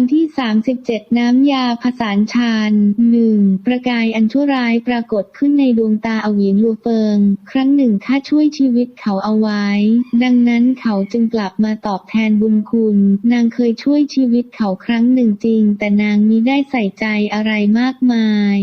ตอนที่ 37 น้ำยาผสานชาญหนึ่งประกายอันชั่วร้ายปรากฏขึ้นในดวงตาเอาหยินลูเฟิง ครั้งหนึ่งข้าช่วยชีวิตเขาเอาไว้ ดังนั้นเขาจึงกลับมาตอบแทนบุญคุณ นางเคยช่วยชีวิตเขาครั้งหนึ่งจริง แต่นางมิได้ใส่ใจอะไรมากมาย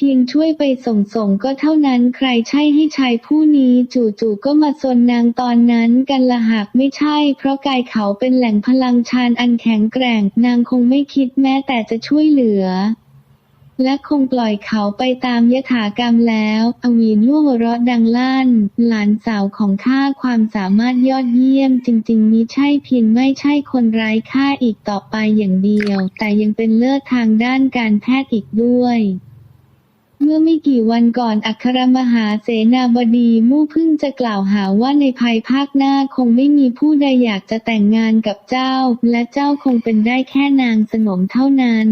เพียงช่วยไปส่งส่งก็เท่านั้นใครใช่ให้ชายผู้นี้จู่ๆก็มาสนนางตอนนั้นกันละหากไม่ใช่ เพราะกายเขาเป็นแหล่งพลังชาญอันแข็งแกร่ง นางคงไม่คิดแม้แต่จะช่วยเหลือและคงปล่อยเขาไปตามยถากรรมแล้ว อวีนล่วงเราะดังลั่น หลานสาวของข้าความสามารถยอดเยี่ยม จริงๆมิใช่เพียงไม่ใช่คนไร้ค่าอีกต่อไปอย่างเดียว แต่ยังเป็นเลิศทางด้านการแพทย์อีกด้วย เมื่อไม่กี่วันก่อนอัครมหาเสนาบดีมู่พึ่งจะกล่าวหาว่าในภายภาคหน้าคงไม่มีผู้ใดอยากจะแต่งงานกับเจ้า และเจ้าคงเป็นได้แค่นางสนมเท่านั้น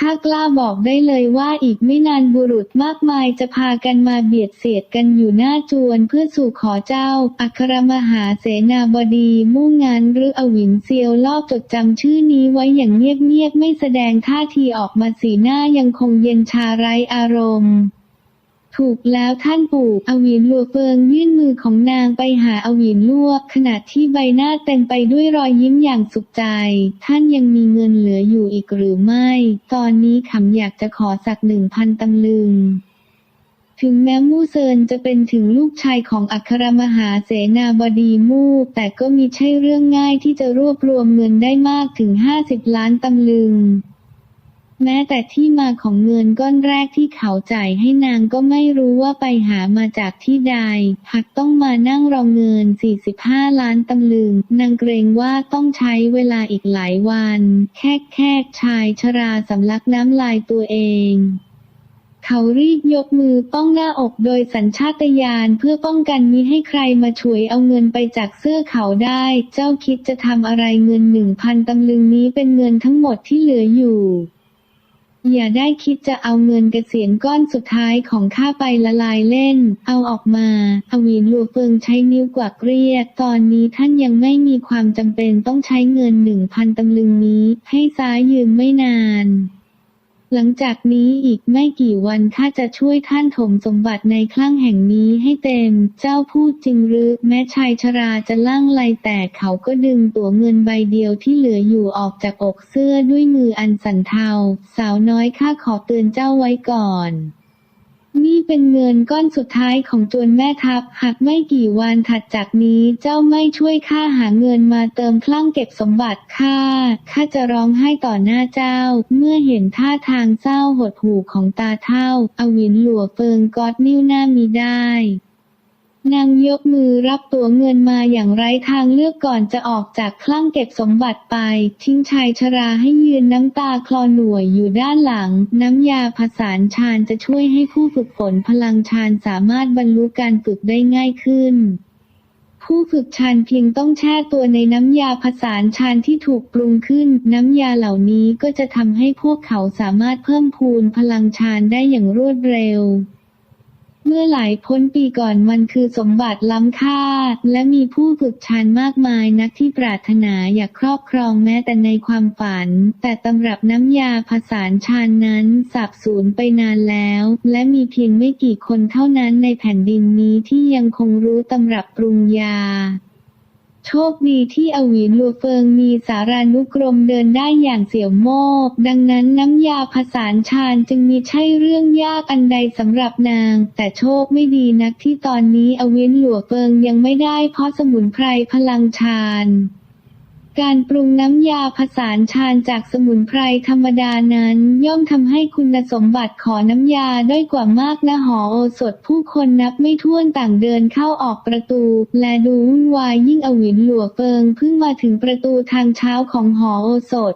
ข้ากล้าบอกได้เลยว่าอีกไม่นานบุรุษมากมายจะพากันมาเบียดเสียดกันอยู่หน้าจวนเพื่อสู่ขอเจ้า อัครมหาเสนาบดีมู่งานหรืออวินเซียวลอบจดจำชื่อนี้ไว้อย่างเงียบๆไม่แสดงท่าทีออกมาสีหน้ายังคงเย็นชาไร้อารมณ์ ถูกแล้วท่านปู่อวินลัวเฟิงยื่นมือของนางไปหาอวินลวก ขณะที่ใบหน้าเต็มไปด้วยรอยยิ้มอย่างสุขใจ ท่านยังมีเงินเหลืออยู่อีกหรือไม่ ตอนนี้ขำอยากจะขอสักหนึ่งพันตำลึงถึงแม้มู่เซินจะเป็นถึงลูกชายของอัครมหาเสนาบดีมู่แต่ก็มีใช่เรื่องง่ายที่จะรวบรวมเงินได้มากถึง 50 ล้านตำลึง แม้แต่ที่มาของเงินก้อนแรกที่เขาจ่ายให้นางก็ไม่รู้ว่าไปหามาจากที่ใดหากต้องมานั่งรอเงิน 45 ล้านตำลึง นางเกรงว่าต้องใช้เวลาอีกหลายวัน แค่แค่ชายชราสำลักน้ำลายตัวเองเขารีบยกมือป้องหน้าอกโดยสัญชาตญาณเพื่อป้องกันมิให้ใครมาฉวยเอาเงินไปจากเสื้อเขาได้ เจ้าคิดจะทำอะไรเงินหนึ่งพันตำลึงนี้เป็นเงินทั้งหมดที่เหลืออยู่ อย่าได้คิดจะเอาเงินเกษียณก้อนสุดท้ายของข้าไปละลายเล่น เอาออกมาอวีนหลัวเฟิงใช้นิ้วกวักเรียก ตอนนี้ท่านยังไม่มีความจำเป็นต้องใช้เงินหนึ่งพันตำลึงนี้ ให้ซ้ายยืมไม่นาน หลังจากนี้อีกไม่กี่วันข้าจะช่วยท่านถมสมบัติในคลั่งแห่งนี้ให้เต็ม เจ้าพูดจริงหรือ แม้ชายชราจะล่างไลแต่เขาก็ดึงตั๋วเงินใบเดียวที่เหลืออยู่ออกจากอกเสื้อด้วยมืออันสั่นเทา สาวน้อยข้าขอเตือนเจ้าไว้ก่อน นี่เป็นเงินก้อนสุดท้ายของจวนแม่ทัพ หากไม่กี่วันถัดจากนี้เจ้าไม่ช่วยข้าหาเงินมาเติมคลั่งเก็บสมบัติข้า ข้าจะร้องไห้ต่อหน้าเจ้า เมื่อเห็นท่าทางเศร้าหดหู่ของตาเท่า อวินหลัวเฟิงกอดนิ้วหน้ามีได้ นางยกมือรับตัวเงินมาอย่างไร้ทางเลือกก่อนจะออกจากคลั่งเก็บสมบัติไป ทิ้งชายชราให้ยืนน้ำตาคลอหน่วยอยู่ด้านหลัง น้ำยาผสานชาญจะช่วยให้ผู้ฝึกฝนพลังชาญสามารถบรรลุการฝึกได้ง่ายขึ้นผู้ฝึกชาญเพียงต้องแช่ตัวในน้ำยาผสานชาญที่ถูกปรุงขึ้น น้ำยาเหล่านี้ก็จะทำให้พวกเขาสามารถเพิ่มพูนพลังชาญได้อย่างรวดเร็ว เมื่อหลายพ้นปีก่อนมันคือสมบัติล้ำค่า และมีผู้ฝึกชานมากมายนักที่ปรารถนาอยากครอบครองแม้แต่ในความฝัน แต่ตำรับน้ำยาผสานชานนั้นสับสูญไปนานแล้ว และมีเพียงไม่กี่คนเท่านั้นในแผ่นดินนี้ที่ยังคงรู้ตำรับปรุงยา โชคดีที่อวีลัวเฟิงมีสารานุกรมเดินได้อย่างเสี่ยวโมก ดังนั้นน้ำยาผสานชาญจึงมีใช่เรื่องยากอันใดสำหรับนาง แต่โชคไม่ดีนักที่ตอนนี้อวินหลัวเฟิงยังไม่ได้เพราะสมุนไพรพลังชาญ การปรุงน้ำยาผสานชาญจากสมุนไพรธรรมดานั้น ย่อมทำให้คุณสมบัติของน้ำยาด้อยกว่ามากนะหอโอสถผู้คนนับไม่ถ้วนต่างเดินเข้าออกประตู และดูวุ่นวายยิ่งอวินหลัวเฟิงเพิ่งมาถึงประตูทางเช้าของหอโอสถ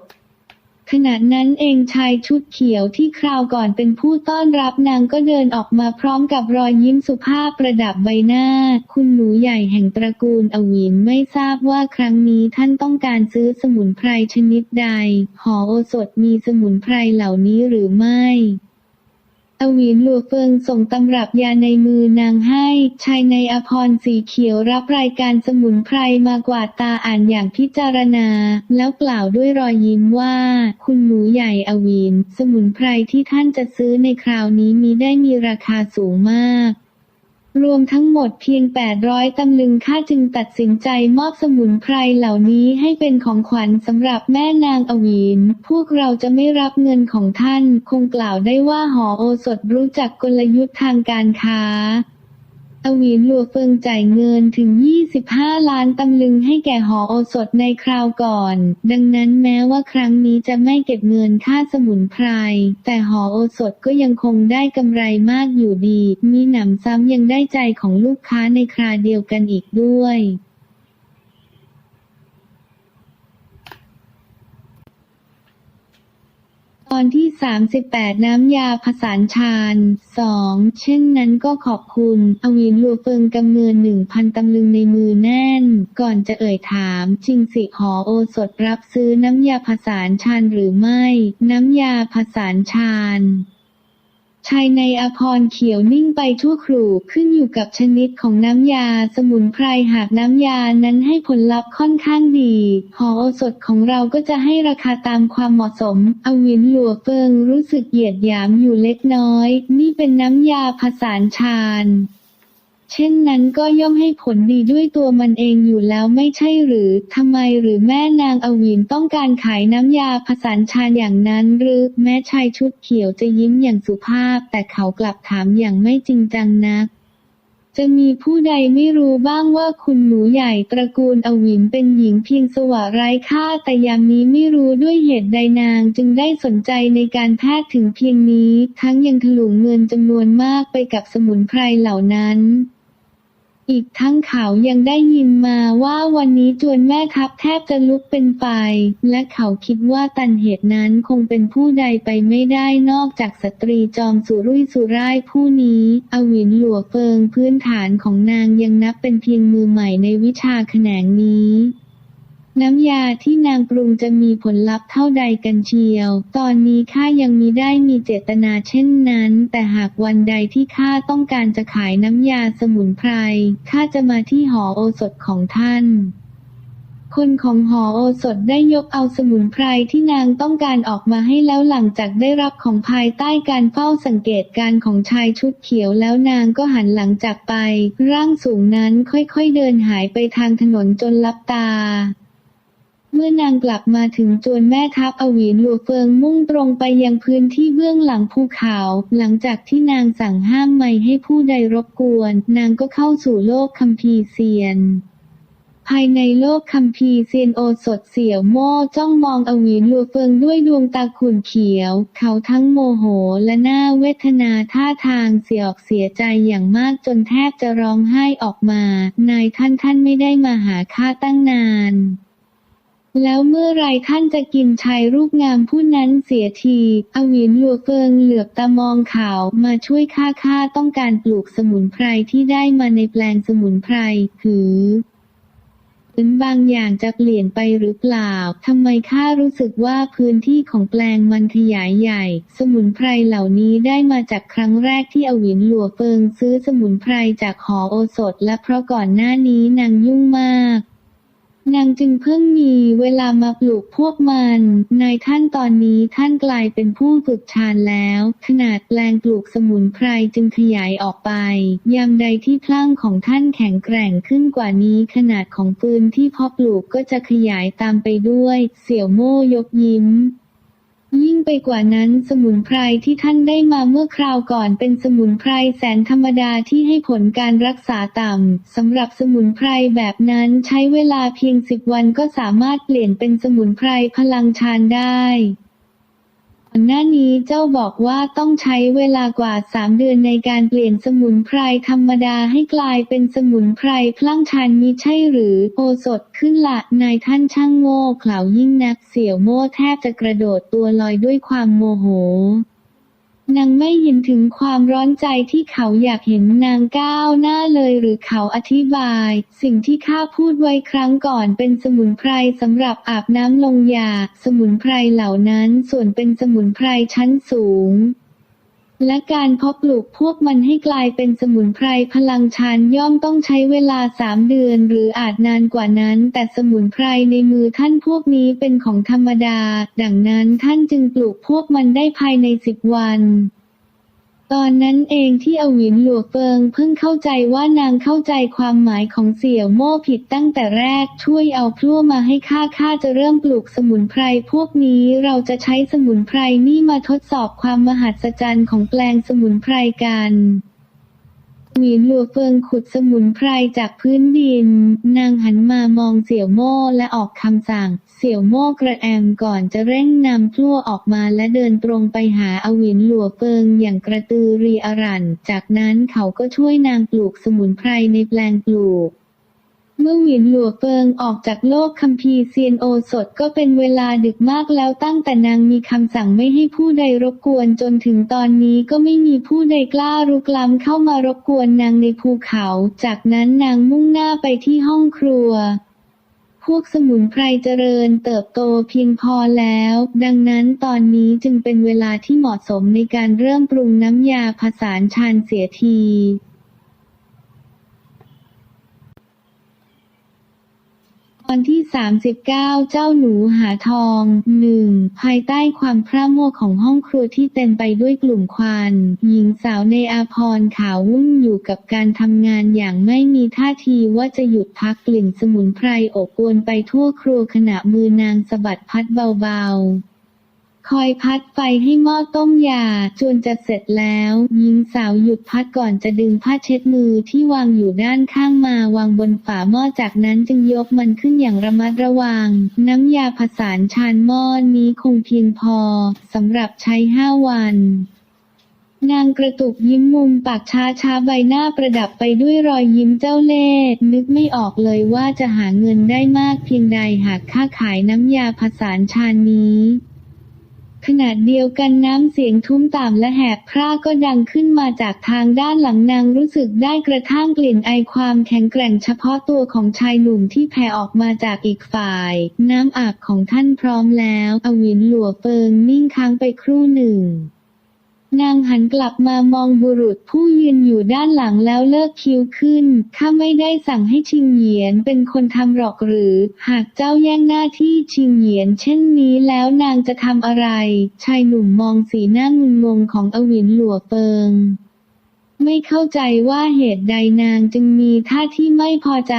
ขณะนั้นเองชายชุดเขียวที่คราวก่อนเป็นผู้ต้อนรับนางก็เดินออกมาพร้อมกับรอยยิ้มสุภาพประดับใบหน้า คุณหนูใหญ่แห่งตระกูลอวินไม่ทราบว่าครั้งนี้ท่านต้องการซื้อสมุนไพรชนิดใด หอโอสถมีสมุนไพรเหล่านี้หรือไม่ อวีนหลัวเฟิงส่งตำรับยาในมือนางให้ ชายในอภรณ์สีเขียวรับรายการสมุนไพรมากว่าตาอ่านอย่างพิจารณา แล้วกล่าวด้วยรอยยิ้มว่า คุณหมูใหญ่อวีน สมุนไพรที่ท่านจะซื้อในคราวนี้มีได้มีราคาสูงมาก รวมทั้งหมดเพียง 800 ตำลึงค่าจึงตัดสินใจมอบสมุนไพรเหล่านี้ให้เป็นของขวัญสำหรับแม่นางอวีน พวกเราจะไม่รับเงินของท่าน คงกล่าวได้ว่าหอโอสถรู้จักกลยุทธ์ทางการค้า อวีนหลัวเฟิงจ่ายเงินถึง 25 ล้านตำลึงให้แก่หอโอสถในคราวก่อน ดังนั้นแม้ว่าครั้งนี้จะไม่เก็บเงินค่าสมุนไพร แต่หอโอสถก็ยังคงได้กำไรมากอยู่ดี มีหนำซ้ำยังได้ใจของลูกค้าในคราเดียวกันอีกด้วย ตอนที่ 38 น้ำยาผสานชาญ 2 เช่นนั้นก็ขอบคุณ อวีนลัวเฟิงกำเงินหนึ่งพันตำลึงในมือแน่น ก่อนจะเอ่ยถาม จิงสิหอโอสดรับซื้อน้ำยาผสานชาญหรือไม่ น้ำยาผสานชาญ ชายในอภร์เขียวนิ่งไปชั่วครู่ขึ้นอยู่กับชนิดของน้ำยาสมุนไพรหากน้ำยานั้นให้ผลลัพธ์ค่อนข้างดี หอโอสถของเราก็จะให้ราคาตามความเหมาะสม อวินหลัวเฟิงรู้สึกเหยียดหยามอยู่เล็กน้อย นี่เป็นน้ำยาผสานชาญ เช่นนั้นก็ย่อมให้ผลดีด้วยตัวมันเองอยู่แล้วไม่ใช่หรือทำไมหรือแม่นางอวินต้องการขายน้ำยาผสานชาอย่างนั้น หรือแม้ชายชุดเขียวจะยิ้มอย่างสุภาพ แต่เขากลับถามอย่างไม่จริงจังนักจะมีผู้ใดไม่รู้บ้างว่าคุณหนูใหญ่ตระกูลอวินเป็นหญิงเพียงสวะไร้ค่าแต่ยามนี้ไม่รู้ด้วยเหตุใดนางจึงได้สนใจในการแพทย์ถึงเพียงนี้ ทั้งยังถลุงเงินจำนวนมากไปกับสมุนไพรเหล่านั้น อีกทั้งเขายังได้ยินมาว่าวันนี้จวนแม่ทัพแทบจะลุกเป็นไฟ และเขาคิดว่าตันเหตุนั้นคงเป็นผู้ใดไปไม่ได้นอกจากสตรีจอมสุรุ่ยสุร่ายผู้นี้ อวินหลัวเฟิงพื้นฐานของนางยังนับเป็นเพียงมือใหม่ในวิชาแขนงนี้ น้ำยาที่นางปรุงจะมีผลลัพธ์เท่าใดกันเชียว ตอนนี้ข้ายังมีได้มีเจตนาเช่นนั้น แต่หากวันใดที่ข้าต้องการจะขายน้ำยาสมุนไพร ข้าจะมาที่หอโอสถของท่านคนของหอโอสถได้ยกเอาสมุนไพรที่นางต้องการออกมาให้แล้วหลังจากได้รับของภายใต้การเฝ้าสังเกตการของชายชุดเขียวแล้วนางก็หันหลังจากไป ร่างสูงนั้นค่อยๆเดินหายไปทางถนนจนลับตา เมื่อนางกลับมาถึงจวนแม่ทัพอวีนหลัวเฟิงมุ่งตรงไปยังพื้นที่เบื้องหลังภูเขา หลังจากที่นางสั่งห้ามไม่ให้ผู้ใดรบกวน นางก็เข้าสู่โลกคัมภีร์เซียน ภายในโลกคัมภีร์เซียนโอสดเสี่ยวโม่จ้องมองอวีนลัวเฟิงด้วยดวงตาขุ่นเขียว เขาทั้งโมโหและน่าเวทนาท่าทางเสียอกเสียใจอย่างมากจนแทบจะร้องไห้ออกมา นายท่านท่านไม่ได้มาหาข้าตั้งนาน แล้วเมื่อไรท่านจะกินชายรูปงามผู้นั้นเสียที อวินหลัวเฟิงเหลือบตามองข่าวมาช่วยข้าข้าต้องการปลูกสมุนไพรที่ได้มาในแปลงสมุนไพร หือพื้นบางอย่างจะเปลี่ยนไปหรือเปล่า ทำไมข้ารู้สึกว่าพื้นที่ของแปลงมันขยายใหญ่ สมุนไพรเหล่านี้ได้มาจากครั้งแรกที่อวินหลัวเฟิงซื้อสมุนไพรจากหอโอสถ และเพราะก่อนหน้านี้นางยุ่งมาก นางจึงเพิ่งมีเวลามาปลูกพวกมัน นายท่านตอนนี้ท่านกลายเป็นผู้ฝึกชาญแล้ว ขนาดแปลงปลูกสมุนไพรจึงขยายออกไป ยามใดที่พลั่งของท่านแข็งแกร่งขึ้นกว่านี้ขนาดของปืนที่พาะปลูกก็จะขยายตามไปด้วย เสี่ยวโม่ยกยิ้ม ยิ่งไปกว่านั้นสมุนไพรที่ท่านได้มาเมื่อคราวก่อนเป็นสมุนไพรแสนธรรมดาที่ให้ผลการรักษาต่ำสำหรับสมุนไพรแบบนั้นใช้เวลาเพียงสิบวันก็สามารถเปลี่ยนเป็นสมุนไพรพลังชานได้ ก่อนหน้านี้เจ้าบอกว่าต้องใช้เวลากว่าสามเดือนในการเปลี่ยนสมุนไพรธรรมดาให้กลายเป็นสมุนไพรพลังชันมิใช่หรือโอสดขึ้นละนายท่านช่างโง่เขลายิ่งนักเสี่ยวโม่แทบจะกระโดดตัวลอยด้วยความโมโห นางไม่ยินถึงความร้อนใจที่เขาอยากเห็นนางก้าวหน้าเลยหรือเขาอธิบาย สิ่งที่ข้าพูดไว้ครั้งก่อนเป็นสมุนไพรสำหรับอาบน้ำลงยา สมุนไพรเหล่านั้นส่วนเป็นสมุนไพรชั้นสูง และการเพาะปลูกพวกมันให้กลายเป็นสมุนไพรพลังชันย่อมต้องใช้เวลาสามเดือนหรืออาจนานกว่านั้น แต่สมุนไพรในมือท่านพวกนี้เป็นของธรรมดา ดังนั้นท่านจึงปลูกพวกมันได้ภายในสิบวัน ตอนนั้นเองที่อวินหลวเฟิงเพิ่งเข้าใจว่านางเข้าใจความหมายของเสี่ยวโม่ผิดตั้งแต่แรกช่วยเอาพลั่วมาให้ข้าข้าจะเริ่มปลูกสมุนไพรพวกนี้เราจะใช้สมุนไพรนี่มาทดสอบความมหัศจรรย์ของแปลงสมุนไพรกัน หวีนหลัวเฟิงขุดสมุนไพรจากพื้นดิน นางหันมามองเสี่ยวโม่และออกคำสั่ง เสี่ยวโม่กระแอมก่อนจะเร่งนำพลั่วออกมาและเดินตรงไปหาอวินหลัวเฟิงอย่างกระตือรือรัน จากนั้นเขาก็ช่วยนางปลูกสมุนไพรในแปลงปลูก เมื่อหวินหลัวเฟิงออกจากโลกคัมภีร์เซียนโอสถก็เป็นเวลาดึกมากแล้วตั้งแต่นางมีคำสั่งไม่ให้ผู้ใดรบกวนจนถึงตอนนี้ก็ไม่มีผู้ใดกล้ารุกล้ำเข้ามารบกวนนางในภูเขา จากนั้นนางมุ่งหน้าไปที่ห้องครัวพวกสมุนไพรเจริญเติบโตเพียงพอแล้ว ดังนั้นตอนนี้จึงเป็นเวลาที่เหมาะสมในการเริ่มปรุงน้ำยาผสานชานเสียที อนที่ 39 เจ้าหนูหาทองหนึ่งภายใต้ความพร่ามัวของห้องครัวที่เต็มไปด้วยกลุ่มควันหญิงสาวในอาพรขาววุ่นอยู่กับการทำงานอย่างไม่มีท่าทีว่าจะหยุดพักกลิ่นสมุนไพรอบอวนไปทั่วครัวขณะมือนางสะบัดพัดเบาๆ คอยพัดไฟให้หม้อต้มยาจนจะเสร็จแล้วหญิงสาวหยุดพัดก่อนจะดึงผ้าเช็ดมือที่วางอยู่ด้านข้างมาวางบนฝาหม้อจากนั้นจึงยกมันขึ้นอย่างระมัดระวัง น้ำยาผสานชานหม้อนี้คงเพียงพอสำหรับใช้ห้าวัน นางกระตุกยิ้มมุมปากช้าช้าใบหน้าประดับไปด้วยรอยยิ้มเจ้าเล่ห์นึกไม่ออกเลยว่าจะหาเงินได้มากเพียงใดหากค้าขายน้ำยาผสานชานนี้ ขณะเดียวกันน้ำเสียงทุ้มต่ำและแหบพร่าก็ดังขึ้นมาจากทางด้านหลังนางรู้สึกได้กระทั่งกลิ่นไอความแข็งแกร่งเฉพาะตัวของชายหนุ่มที่แผ่ออกมาจากอีกฝ่าย น้ำอาบของท่านพร้อมแล้ว อวินหลัวเฟิงนิ่งค้างไปครู่หนึ่ง นางหันกลับมามองบุรุษผู้ยืนอยู่ด้านหลังแล้วเลิกคิ้วขึ้น ข้าไม่ได้สั่งให้ชิงเหยียนเป็นคนทำหรอกหรือ หากเจ้าแย่งหน้าที่ชิงเหยียนเช่นนี้แล้วนางจะทำอะไร ชายหนุ่มมองสีหน้างุนงงของอวินหลัวเฟิง ไม่เข้าใจว่าเหตุใดนางจึงมีท่าที่ไม่พอใจ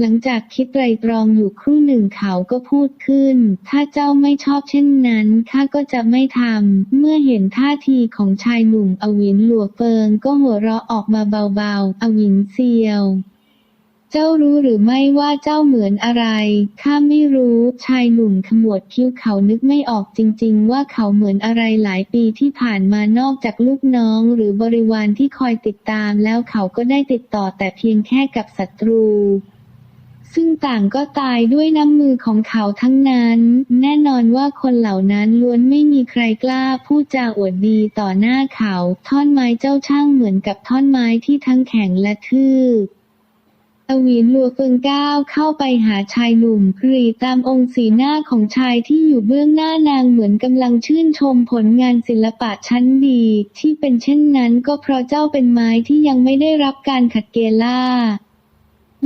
หลังจากคิดไตรตรองอยู่ครู่หนึ่งเขาก็พูดขึ้น ถ้าเจ้าไม่ชอบเช่นนั้นข้าก็จะไม่ทำ เมื่อเห็นท่าทีของชายหนุ่มอวินหลัวเฟิงก็หัวเราะออกมาเบาๆ อวินเซียว เจ้ารู้หรือไม่ว่าเจ้าเหมือนอะไร ข้าไม่รู้ ชายหนุ่มขมวดคิ้วเขานึกไม่ออกจริง ๆ ว่าเขาเหมือนอะไรหลายปีที่ผ่านมานอกจากลูกน้องหรือบริวารที่คอยติดตามแล้วเขาก็ได้ติดต่อแต่เพียงแค่กับศัตรู ซึ่งต่างก็ตายด้วยน้ำมือของเขาทั้งนั้น แน่นอนว่าคนเหล่านั้นล้วนไม่มีใครกล้าพูดจาอวดดีต่อหน้าเขา ท่อนไม้เจ้าช่างเหมือนกับท่อนไม้ที่ทั้งแข็งและทื่อ อวีนลัวเฟิงก้าวเข้าไปหาชายหนุ่มกรีดตามองค์สีหน้าของชายที่อยู่เบื้องหน้านางเหมือนกำลังชื่นชมผลงานศิลปะชั้นดี ที่เป็นเช่นนั้นก็เพราะเจ้าเป็นไม้ที่ยังไม่ได้รับการขัดเกลา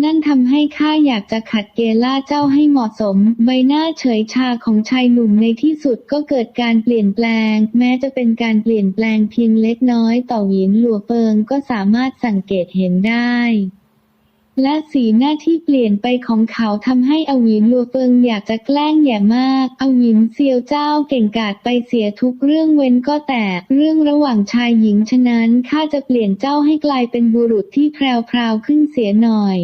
นั่นทำให้ข้าอยากจะขัดเกลาเจ้าให้เหมาะสม ใบหน้าเฉยชาของชายหนุ่มในที่สุดก็เกิดการเปลี่ยนแปลง แม้จะเป็นการเปลี่ยนแปลงเพียงเล็กน้อย ต่อหวินหลัวเฟิงก็สามารถสังเกตเห็นได้ และสีหน้าที่เปลี่ยนไปของเขาทำให้อวินลัวเฟิงอยากจะแกล้งแย่มาก อวินเซียวเจ้าเก่งกาจไปเสียทุกเรื่องเว้นก็แต่เรื่องระหว่างชายหญิงฉะนั้นข้าจะเปลี่ยนเจ้าให้กลายเป็นบุรุษที่แพรวๆขึ้นเสียหน่อย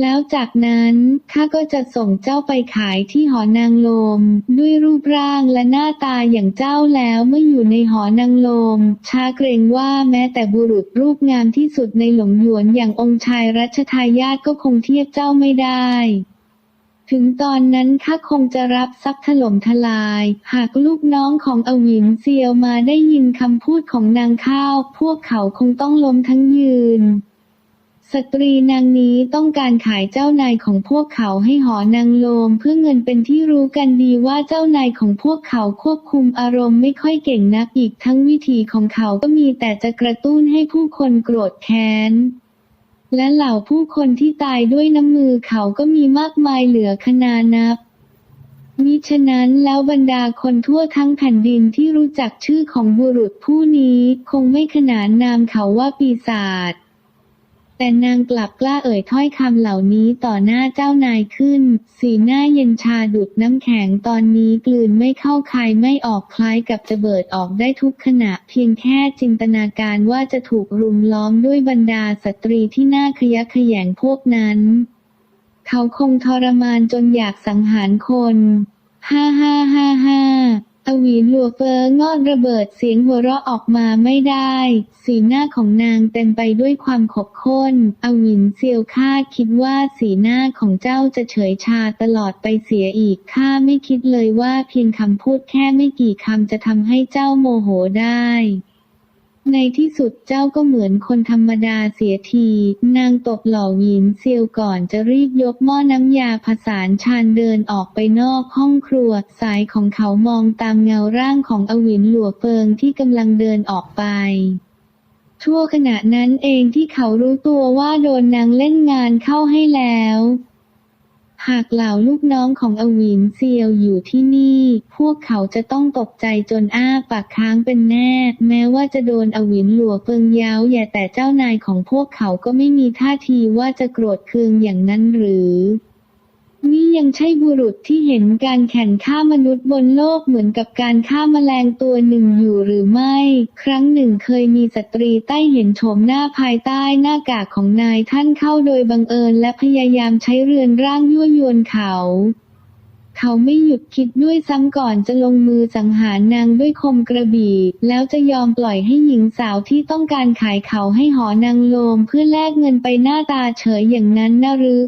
แล้วจากนั้นข้าก็จะส่งเจ้าไปขายที่หอนางลม ด้วยรูปร่างและหน้าตาอย่างเจ้าแล้วเมื่ออยู่ในหอนางลม ชาเกรงว่าแม้แต่บุรุษรูปงามที่สุดในหลงหยวนอย่างองค์ชายรัชทายาทก็คงเทียบเจ้าไม่ได้ถึงตอนนั้นข้าคงจะรับซักถล่มทลาย หากลูกน้องของอวินเซียวมาได้ยินคำพูดของนางข้าว พวกเขาคงต้องล้มทั้งยืน สตรีนางนี้ต้องการขายเจ้านายของพวกเขาให้หอนางโลม เพื่อเงินเป็นที่รู้กันดีว่าเจ้านายของพวกเขาควบคุมอารมณ์ไม่ค่อยเก่งนักอีกทั้งวิธีของเขาก็มีแต่จะกระตุ้นให้ผู้คนโกรธแค้นและเหล่าผู้คนที่ตายด้วยน้ำมือเขาก็มีมากมายเหลือขนานับมิฉะนั้นแล้วบรรดาคนทั่วทั้งแผ่นดินที่รู้จักชื่อของบุรุษผู้นี้ คงไม่ขนานนามเขาว่าปีศาจ แต่นางกลับกล้าเอ่ยถ้อยคำเหล่านี้ต่อหน้าเจ้านายขึ้น สีหน้าเย็นชาดุดน้ำแข็งตอนนี้กลืนไม่เข้าคายไม่ออกคล้ายกับจะเบิดออกได้ทุกขณะ เพียงแค่จินตนาการว่าจะถูกรุมล้อมด้วยบรรดาสตรีที่น่าขยะแขยงพวกนั้น เขาคงทรมานจนอยากสังหารคน ฮ่าฮ่าฮ่าฮ่า อวีลัวเฟอร์งอดระเบิดเสียงหัวเราะออกมาไม่ได้ สีหน้าของนางเต็มไปด้วยความขบข้น อวินเซียวข้าคิดว่าสีหน้าของเจ้าจะเฉยชาตลอดไปเสียอีกข้าไม่คิดเลยว่าเพียงคำพูดแค่ไม่กี่คำจะทำให้เจ้าโมโหได้ ในที่สุดเจ้าก็เหมือนคนธรรมดาเสียที นางตบหล่อหยินเซียวก่อนจะรีบยกหม้อน้ำยาผสานชานเดินออกไปนอกห้องครัว สายของเขามองตามเงาร่างของอวินหลัวเฟิงที่กำลังเดินออกไปชั่วขณะนั้นเองที่เขารู้ตัวว่าโดนนางเล่นงานเข้าให้แล้ว หากเหล่าลูกน้องของอวินเซียวอยู่ที่นี่ พวกเขาจะต้องตกใจจนอ้าปากค้างเป็นแน่ แม้ว่าจะโดนอวินหลัวเฟิงเย้าแย่แต่เจ้านายของพวกเขาก็ไม่มีท่าทีว่าจะโกรธเคืองอย่างนั้นหรือ นี่ยังใช่บุรุษที่เห็นการแข่งฆ่ามนุษย์บนโลกเหมือนกับการฆ่าแมลงตัวหนึ่งอยู่หรือไม่ ครั้งหนึ่งเคยมีสตรีใต้เห็นโฉมหน้าภายใต้หน้ากากของนายท่านเข้าโดยบังเอิญและพยายามใช้เรือนร่างยั่วยวนเขาเขาไม่หยุดคิดด้วยซ้ำก่อนจะลงมือสังหารนางด้วยคมกระบี่ แล้วจะยอมปล่อยให้หญิงสาวที่ต้องการขายเขาให้หอนางโลมเพื่อแลกเงินไปหน้าตาเฉยอย่างนั้นนะรือ